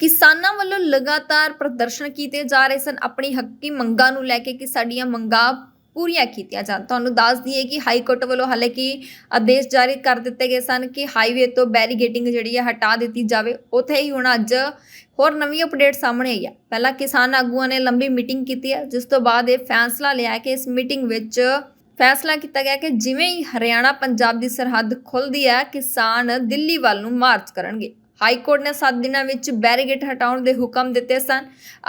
ਕਿਸਾਨਾਂ ਵੱਲੋਂ ਲਗਾਤਾਰ ਪ੍ਰਦਰਸ਼ਨ ਕੀਤੇ ਜਾ ਰਹੇ ਸਨ। ਆਪਣੀ ਹੱਕੀ ਮੰਗਾਂ ਨੂੰ ਲੈ ਕੇ ਕਿ ਸਾਡੀਆਂ ਮੰਗਾਂ ਪੂਰੀਆਂ ਕੀਤੀਆਂ ਜਾਣ। ਤੁਹਾਨੂੰ ਦੱਸ ਦਈਏ ਕਿ ਹਾਈ ਕੋਰਟ ਵੱਲੋਂ ਹਾਲਾਂਕਿ ਆਦੇਸ਼ ਜਾਰੀ ਕਰ ਦਿੱਤੇ ਗਏ ਸਨ ਕਿ ਹਾਈਵੇ ਤੋਂ ਬੈਰੀਗੇਟਿੰਗ ਜਿਹੜੀ ਹੈ ਹਟਾ ਦਿੱਤੀ ਜਾਵੇ। ਉੱਥੇ ਹੀ ਹੁਣ ਅੱਜ ਹੋਰ ਨਵੀਂ ਅਪਡੇਟ ਸਾਹਮਣੇ ਆਈ ਹੈ ਪਹਿਲਾਂ ਕਿਸਾਨ ਆਗੂਆਂ ਨੇ ਲੰਬੀ ਮੀਟਿੰਗ ਕੀਤੀ ਹੈ ਜਿਸ ਤੋਂ ਬਾਅਦ ਇਹ ਫੈਸਲਾ ਲਿਆ ਕਿ ਇਸ ਮੀਟਿੰਗ ਵਿੱਚ ਫੈਸਲਾ ਕੀਤਾ ਗਿਆ ਕਿ ਜਿਵੇਂ ਹੀ ਹਰਿਆਣਾ ਪੰਜਾਬ ਦੀ ਸਰਹੱਦ ਖੁੱਲਦੀ ਹੈ ਕਿਸਾਨ ਦਿੱਲੀ ਵੱਲ ਨੂੰ ਮਾਰਚ ਕਰਨਗੇ। ਹਾਈ ਕੋਰਟ ਨੇ 7 ਦਿਨਾਂ ਵਿੱਚ ਬੈਰੀਗੇਟ ਹਟਾਉਣ ਦੇ ਹੁਕਮ ਦਿੱਤੇ ਸਨ।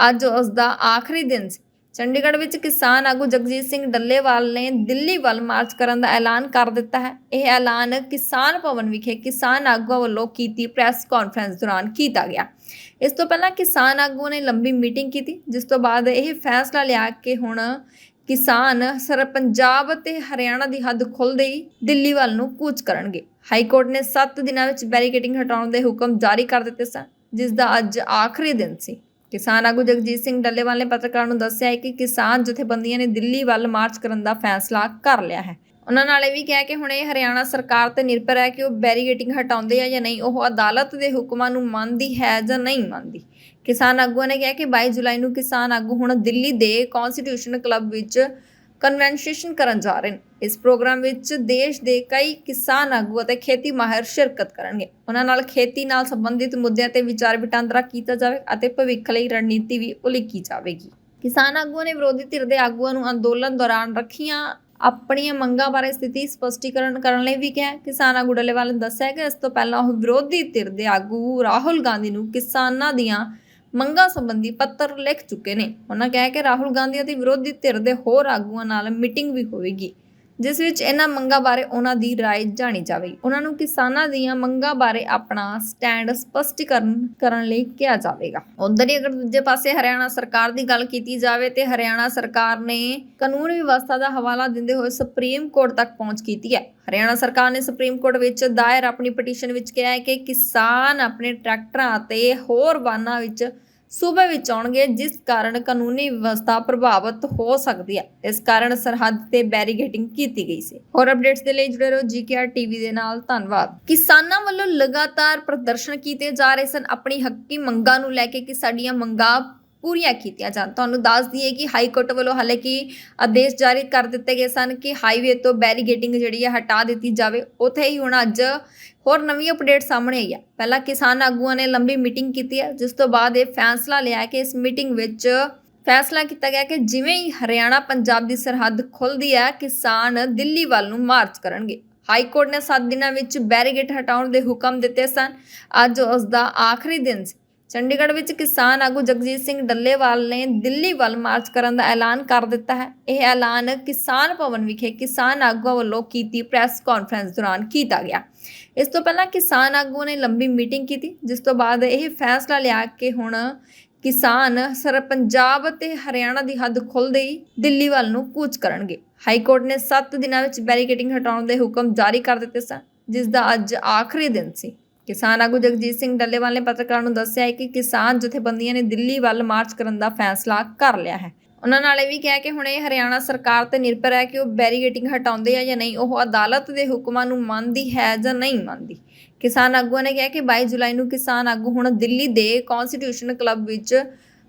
ਅੱਜ ਉਸ ਦਾ ਆਖਰੀ ਦਿਨ ਸੀ। ਚੰਡੀਗੜ੍ਹ ਵਿੱਚ ਕਿਸਾਨ ਆਗੂ ਜਗਜੀਤ ਸਿੰਘ ਡੱਲੇਵਾਲ ਨੇ ਦਿੱਲੀ ਵੱਲ ਮਾਰਚ ਕਰਨ ਦਾ ਐਲਾਨ ਕਰ ਦਿੱਤਾ ਹੈ। ਇਹ ਐਲਾਨ ਕਿਸਾਨ ਭਵਨ ਵਿਖੇ ਕਿਸਾਨ ਆਗੂਆਂ ਵੱਲੋਂ ਕੀਤੀ ਪ੍ਰੈਸ ਕਾਨਫਰੰਸ ਦੌਰਾਨ ਕੀਤਾ ਗਿਆ। ਇਸ ਤੋਂ ਪਹਿਲਾਂ ਕਿਸਾਨ ਆਗੂਆਂ ਨੇ ਲੰਬੀ ਮੀਟਿੰਗ ਕੀਤੀ, ਜਿਸ ਤੋਂ ਬਾਅਦ ਇਹ ਫੈਸਲਾ ਲਿਆ ਕਿ ਹੁਣ ਕਿਸਾਨ ਸਰ ਪੰਜਾਬ ਤੇ ਹਰਿਆਣਾ ਦੀ ਹੱਦ ਖੁੱਲਦੇ ਹੀ ਦਿੱਲੀ ਵੱਲ ਨੂੰ ਕੂਚ ਕਰਨਗੇ। ਹਾਈ ਕੋਰਟ ਨੇ 7 ਦਿਨਾਂ ਵਿੱਚ ਬੈਰੀਕੇਡਿੰਗ ਹਟਾਉਣ ਦੇ ਹੁਕਮ ਜਾਰੀ ਕਰ ਦਿੱਤੇ ਸਨ, ਜਿਸ ਦਾ ਅੱਜ ਆਖਰੀ ਦਿਨ ਸੀ। ਕਿਸਾਨ ਆਗੂ ਜਗਜੀਤ ਸਿੰਘ ਡੱਲੇਵਾਲ ਨੇ ਪੱਤਰਕਾਰਾਂ ਨੂੰ ਦੱਸਿਆ ਹੈ ਕਿ ਕਿਸਾਨ ਜਥੇਬੰਦੀਆਂ ਨੇ ਦਿੱਲੀ ਵੱਲ ਮਾਰਚ ਕਰਨ ਦਾ ਫੈਸਲਾ ਕਰ ਲਿਆ ਹੈ। ਉਹਨਾਂ ਨਾਲ ਇਹ ਵੀ ਕਿਹਾ ਕਿ ਹੁਣ ਇਹ ਹਰਿਆਣਾ ਸਰਕਾਰ ਤੇ ਨਿਰਭਰ ਹੈ ਕਿ ਉਹ ਬੈਰੀਗੇਟਿੰਗ ਹਟਾਉਂਦੇ ਆ ਜਾਂ ਨਹੀਂ, ਉਹ ਅਦਾਲਤ ਦੇ ਹੁਕਮਾਂ ਨੂੰ ਮੰਨਦੀ ਹੈ ਜਾਂ ਨਹੀਂ ਮੰਨਦੀ। ਕਿਸਾਨ ਆਗੂਆਂ ਨੇ ਕਿਹਾ ਕਿ 22 ਜੁਲਾਈ ਨੂੰ ਕਿਸਾਨ ਆਗੂ ਹੁਣ ਦਿੱਲੀ ਦੇ ਕਨਸਟੀਟਿਊਸ਼ਨ ਕਲੱਬ ਵਿੱਚ ਕਨਵੈਨਸ਼ਨ ਕਰਨ ਜਾ ਰਹੇ ਨੇ। ਇਸ ਪ੍ਰੋਗਰਾਮ ਵਿੱਚ ਦੇਸ਼ ਦੇ ਕਈ ਕਿਸਾਨ ਆਗੂ ਅਤੇ ਖੇਤੀ ਮਾਹਿਰ ਸ਼ਿਰਕਤ ਕਰਨਗੇ। ਉਹਨਾਂ ਨਾਲ ਖੇਤੀ ਨਾਲ ਸੰਬੰਧਿਤ ਮੁੱਦਿਆਂ ਤੇ ਵਿਚਾਰ ਵਟਾਂਦਰਾ ਕੀਤਾ ਜਾਵੇ ਅਤੇ ਭਵਿੱਖ ਲਈ ਰਣਨੀਤੀ ਵੀ ਉਲੀਕੀ ਜਾਵੇਗੀ। ਕਿਸਾਨ ਆਗੂਆਂ ਨੇ ਵਿਰੋਧੀ ਧਿਰ ਦੇ ਆਗੂਆਂ ਨੂੰ ਅੰਦੋਲਨ ਦੌਰਾਨ ਰੱਖੀਆਂ ਆਪਣੀਆਂ ਮੰਗਾਂ ਬਾਰੇ ਸਥਿਤੀ ਸਪਸ਼ਟੀਕਰਨ ਕਰਨ ਲਈ ਵੀ ਕਿਹਾ ਕਿਸਾਨ ਆਗੂ ਨੇ ਦੱਸਿਆ ਕਿ ਇਸ ਤੋਂ ਪਹਿਲਾਂ ਉਹ ਵਿਰੋਧੀ ਧਿਰ ਦੇ ਆਗੂ ਰਾਹੁਲ ਗਾਂਧੀ ਨੂੰ ਕਿਸਾਨਾਂ ਦੀਆਂ ਮੰਗਾਂ ਸੰਬੰਧੀ ਪੱਤਰ ਲਿਖ ਚੁੱਕੇ ਨੇ। ਉਹਨਾਂ ਕਿਹਾ ਕਿ ਰਾਹੁਲ ਗਾਂਧੀ ਅਤੇ ਵਿਰੋਧੀ ਧਿਰ ਦੇ ਹੋਰ ਆਗੂਆਂ ਨਾਲ ਮੀਟਿੰਗ ਵੀ ਹੋਵੇਗੀ। ਜਿਸ ਵਿੱਚ ਇਹਨਾਂ ਮੰਗਾਂ ਬਾਰੇ ਉਹਨਾਂ ਦੀ رائے ਜਾਣੀ ਜਾਵੇਗੀ ਉਹਨਾਂ ਨੂੰ ਕਿਸਾਨਾਂ ਦੀਆਂ ਮੰਗਾਂ ਬਾਰੇ ਆਪਣਾ ਸਟੈਂਡ ਸਪਸ਼ਟੀਕਰਨ ਕਰਨ ਲਈ ਕਿਹਾ ਜਾਵੇਗਾ ਉਧਰ ਹੀ ਅਗਰ ਦੂਜੇ ਪਾਸੇ ਹਰਿਆਣਾ ਸਰਕਾਰ ਦੀ ਗੱਲ ਕੀਤੀ ਜਾਵੇ ਤੇ ਹਰਿਆਣਾ ਸਰਕਾਰ ਨੇ ਕਾਨੂੰਨ ਵਿਵਸਥਾ ਦਾ ਹਵਾਲਾ ਦਿੰਦੇ ਹੋਏ ਸੁਪਰੀਮ ਕੋਰਟ ਤੱਕ ਪਹੁੰਚ ਕੀਤੀ ਹੈ ਹਰਿਆਣਾ ਸਰਕਾਰ ਨੇ ਸੁਪਰੀਮ ਕੋਰਟ ਵਿੱਚ ਦਾਇਰ ਆਪਣੀ ਪਟੀਸ਼ਨ ਵਿੱਚ ਕਿਹਾ ਹੈ ਕਿ ਕਿਸਾਨ ਆਪਣੇ ਟਰੈਕਟਰਾਂ ਅਤੇ ਹੋਰ ਵਾਹਨਾਂ ਵਿੱਚ ਸੂਬੇ ਵਿੱਚ ਆਉਣਗੇ, ਜਿਸ ਕਾਰਨ ਕਾਨੂੰਨੀ ਵਿਵਸਥਾ ਪ੍ਰਭਾਵਿਤ ਹੋ ਸਕਦੀ ਹੈ। ਇਸ ਕਾਰਨ ਸਰਹੱਦ ਤੇ ਬੈਰੀਗੇਟਿੰਗ ਕੀਤੀ ਗਈ ਸੀ। ਹੋਰ ਅਪਡੇਟਸ ਦੇ ਲਈ ਜੁੜੇ ਰਹੋ ਜੀਕੇਆਰ ਟੀਵੀ ਦੇ ਨਾਲ। ਧੰਨਵਾਦ। ਕਿਸਾਨਾਂ ਵੱਲੋਂ ਲਗਾਤਾਰ ਪ੍ਰਦਰਸ਼ਨ ਕੀਤੇ ਜਾ ਰਹੇ ਸਨ। ਆਪਣੀ ਹੱਕੀ ਮੰਗਾਂ ਨੂੰ ਲੈ ਕੇ ਕਿ ਸਾਡੀਆਂ ਮੰਗਾਂ ਪੂਰੀਆਂ ਕੀਤੀਆਂ ਜਾਣ। ਤੁਹਾਨੂੰ ਦੱਸ ਦਈਏ ਕਿ ਹਾਈ ਕੋਰਟ ਵੱਲੋਂ ਹਾਲਾਂਕਿ ਆਦੇਸ਼ ਜਾਰੀ ਕਰ ਦਿੱਤੇ ਗਏ ਸਨ ਕਿ ਹਾਈਵੇ ਤੋਂ ਬੈਰੀਗੇਟਿੰਗ ਜਿਹੜੀ ਹੈ ਹਟਾ ਦਿੱਤੀ ਜਾਵੇ। ਉੱਥੇ ਹੀ ਹੁਣ ਅੱਜ ਹੋਰ ਨਵੀਂ ਅਪਡੇਟ ਸਾਹਮਣੇ ਆਈ ਹੈ ਪਹਿਲਾਂ ਕਿਸਾਨ ਆਗੂਆਂ ਨੇ ਲੰਬੀ ਮੀਟਿੰਗ ਕੀਤੀ ਹੈ ਜਿਸ ਤੋਂ ਬਾਅਦ ਇਹ ਫੈਸਲਾ ਲਿਆ ਕਿ ਇਸ ਮੀਟਿੰਗ ਵਿੱਚ ਫੈਸਲਾ ਕੀਤਾ ਗਿਆ ਕਿ ਜਿਵੇਂ ਹੀ ਹਰਿਆਣਾ ਪੰਜਾਬ ਦੀ ਸਰਹੱਦ ਖੁੱਲਦੀ ਹੈ ਕਿਸਾਨ ਦਿੱਲੀ ਵੱਲ ਨੂੰ ਮਾਰਚ ਕਰਨਗੇ। ਹਾਈ ਕੋਰਟ ਨੇ 7 ਦਿਨਾਂ ਵਿੱਚ ਬੈਰੀਗੇਟ ਹਟਾਉਣ ਦੇ ਹੁਕਮ ਦਿੱਤੇ ਸਨ। ਅੱਜ ਉਸ ਦਾ ਆਖਰੀ ਦਿਨ ਸੀ। ਚੰਡੀਗੜ੍ਹ ਵਿੱਚ ਕਿਸਾਨ ਆਗੂ ਜਗਜੀਤ ਸਿੰਘ ਡੱਲੇਵਾਲ ਨੇ ਦਿੱਲੀ ਵੱਲ ਮਾਰਚ ਕਰਨ ਦਾ ਐਲਾਨ ਕਰ ਦਿੱਤਾ ਹੈ। ਇਹ ਐਲਾਨ ਕਿਸਾਨ ਭਵਨ ਵਿਖੇ ਕਿਸਾਨ ਆਗੂਆਂ ਵੱਲੋਂ ਕੀਤੀ ਪ੍ਰੈਸ ਕਾਨਫਰੰਸ ਦੌਰਾਨ ਕੀਤਾ ਗਿਆ। ਇਸ ਤੋਂ ਪਹਿਲਾਂ ਕਿਸਾਨ ਆਗੂਆਂ ਨੇ ਲੰਬੀ ਮੀਟਿੰਗ ਕੀਤੀ, ਜਿਸ ਤੋਂ ਬਾਅਦ ਇਹ ਫੈਸਲਾ ਲਿਆ ਕਿ ਹੁਣ ਕਿਸਾਨ ਸਰ ਪੰਜਾਬ ਅਤੇ ਹਰਿਆਣਾ ਦੀ ਹੱਦ ਖੁੱਲ੍ਹਦੇ ਹੀ ਦਿੱਲੀ ਵੱਲ ਨੂੰ ਕੂਚ ਕਰਨਗੇ। ਹਾਈ ਕੋਰਟ ਨੇ 7 ਦਿਨਾਂ ਵਿੱਚ ਬੈਰੀਕੇਡਿੰਗ ਹਟਾਉਣ ਦੇ ਹੁਕਮ ਜਾਰੀ ਕਰ ਦਿੱਤੇ ਸਨ, ਜਿਸ ਦਾ ਅੱਜ ਆਖਰੀ ਦਿਨ ਸੀ। ਕਿਸਾਨ ਆਗੂ ਜਗਜੀਤ ਸਿੰਘ ਡੱਲੇਵਾਲ ਨੇ ਪੱਤਰਕਾਰਾਂ ਨੂੰ ਦੱਸਿਆ ਹੈ ਕਿ ਕਿਸਾਨ ਜਥੇਬੰਦੀਆਂ ਨੇ ਦਿੱਲੀ ਵੱਲ ਮਾਰਚ ਕਰਨ ਦਾ ਫੈਸਲਾ ਕਰ ਲਿਆ ਹੈ। ਉਹਨਾਂ ਨਾਲ ਇਹ ਵੀ ਕਿਹਾ ਕਿ ਹੁਣ ਇਹ ਹਰਿਆਣਾ ਸਰਕਾਰ ਤੇ ਨਿਰਭਰ ਹੈ ਕਿ ਉਹ ਬੈਰੀਗੇਟਿੰਗ ਹਟਾਉਂਦੇ ਆ ਜਾਂ ਨਹੀਂ, ਉਹ ਅਦਾਲਤ ਦੇ ਹੁਕਮਾਂ ਨੂੰ ਮੰਨਦੀ ਹੈ ਜਾਂ ਨਹੀਂ ਮੰਨਦੀ। ਕਿਸਾਨ ਆਗੂਆਂ ਨੇ ਕਿਹਾ ਕਿ 22 ਜੁਲਾਈ ਨੂੰ ਕਿਸਾਨ ਆਗੂ ਹੁਣ ਦਿੱਲੀ ਦੇ ਕਨਸਟੀਟਿਊਸ਼ਨ ਕਲੱਬ ਵਿੱਚ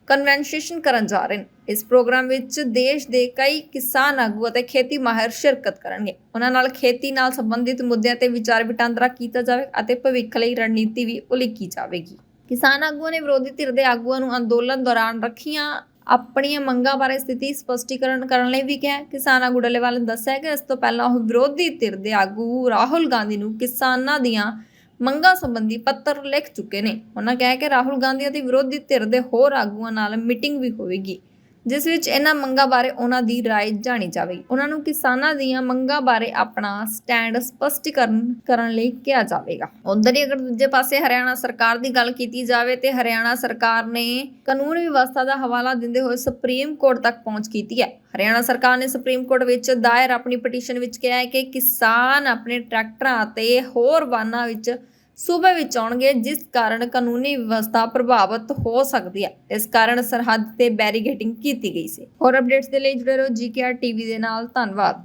ਕਨਵੈਨਸੇਸ਼ਨ ਕਰਨ ਜਾ ਰਹੇ ਨੇ। ਇਸ ਪ੍ਰੋਗਰਾਮ ਵਿੱਚ ਦੇਸ਼ ਦੇ ਕਈ ਕਿਸਾਨ ਆਗੂ ਅਤੇ ਖੇਤੀ ਮਾਹਿਰ ਸ਼ਿਰਕਤ ਕਰਨਗੇ। ਉਹਨਾਂ ਨਾਲ ਖੇਤੀ ਨਾਲ ਸੰਬੰਧਿਤ ਮੁੱਦਿਆਂ ਤੇ ਵਿਚਾਰ ਵਟਾਂਦਰਾ ਕੀਤਾ ਜਾਵੇ ਅਤੇ ਭਵਿੱਖ ਲਈ ਰਣਨੀਤੀ ਵੀ ਉਲੀਕੀ ਜਾਵੇਗੀ। ਕਿਸਾਨ ਆਗੂਆਂ ਨੇ ਵਿਰੋਧੀ ਧਿਰ ਦੇ ਆਗੂਆਂ ਨੂੰ ਅੰਦੋਲਨ ਦੌਰਾਨ ਰੱਖੀਆਂ ਆਪਣੀਆਂ ਮੰਗਾਂ ਬਾਰੇ ਸਥਿਤੀ ਸਪਸ਼ਟੀਕਰਨ ਕਰਨ ਲਈ ਵੀ ਕਿਹਾ। ਕਿਸਾਨ ਆਗੂ ਡੱਲੇਵਾਲ ਨੇ ਦੱਸਿਆ ਕਿ ਇਸ ਤੋਂ ਪਹਿਲਾਂ ਉਹ ਵਿਰੋਧੀ ਧਿਰ ਦੇ ਆਗੂ ਰਾਹੁਲ ਗਾਂਧੀ ਨੂੰ ਕਿਸਾਨਾਂ ਦੀਆਂ ਮੰਗਾਂ ਸੰਬੰਧੀ ਪੱਤਰ ਲਿਖ ਚੁੱਕੇ ਨੇ। ਉਹਨਾਂ ਕਿਹਾ ਕਿ ਰਾਹੁਲ ਗਾਂਧੀ ਅਤੇ ਵਿਰੋਧੀ ਧਿਰ ਦੇ ਹੋਰ ਆਗੂਆਂ ਨਾਲ ਮੀਟਿੰਗ ਵੀ ਹੋਵੇਗੀ। ਜਿਸ ਵਿੱਚ ਇਹਨਾਂ ਮੰਗਾਂ ਬਾਰੇ ਉਹਨਾਂ ਦੀ رائے ਜਾਣੀ ਜਾਵੇਗੀ ਉਹਨਾਂ ਨੂੰ ਕਿਸਾਨਾਂ ਦੀਆਂ ਮੰਗਾਂ ਬਾਰੇ ਆਪਣਾ ਸਟੈਂਡ ਸਪਸ਼ਟੀਕਰਨ ਕਰਨ ਲਈ ਕਿਹਾ ਜਾਵੇਗਾ ਉਧਰ ਹੀ ਅਗਰ ਦੂਜੇ ਪਾਸੇ ਹਰਿਆਣਾ ਸਰਕਾਰ ਦੀ ਗੱਲ ਕੀਤੀ ਜਾਵੇ ਤੇ ਹਰਿਆਣਾ ਸਰਕਾਰ ਨੇ ਕਾਨੂੰਨ ਵਿਵਸਥਾ ਦਾ ਹਵਾਲਾ ਦਿੰਦੇ ਹੋਏ ਸੁਪਰੀਮ ਕੋਰਟ ਤੱਕ ਪਹੁੰਚ ਕੀਤੀ ਹੈ ਹਰਿਆਣਾ ਸਰਕਾਰ ਨੇ ਸੁਪਰੀਮ ਕੋਰਟ ਵਿੱਚ ਦਾਇਰ ਆਪਣੀ ਪਟੀਸ਼ਨ ਵਿੱਚ ਕਿਹਾ ਹੈ ਕਿ ਕਿਸਾਨ ਆਪਣੇ ਟਰੈਕਟਰਾਂ ਅਤੇ ਹੋਰ ਵਾਹਨਾਂ ਵਿੱਚ ਸੂਬੇ ਵਿੱਚ ਆਉਣਗੇ, ਜਿਸ ਕਾਰਨ ਕਾਨੂੰਨੀ ਵਿਵਸਥਾ ਪ੍ਰਭਾਵਿਤ ਹੋ ਸਕਦੀ ਹੈ। ਇਸ ਕਾਰਨ ਸਰਹੱਦ ਤੇ ਬੈਰੀਗੇਟਿੰਗ ਕੀਤੀ ਗਈ ਸੀ। ਹੋਰ ਅਪਡੇਟਸ ਦੇ ਲਈ ਜੁੜੇ ਰਹੋ ਜੀਕੇਆਰ ਟੀਵੀ ਦੇ ਨਾਲ। ਧੰਨਵਾਦ।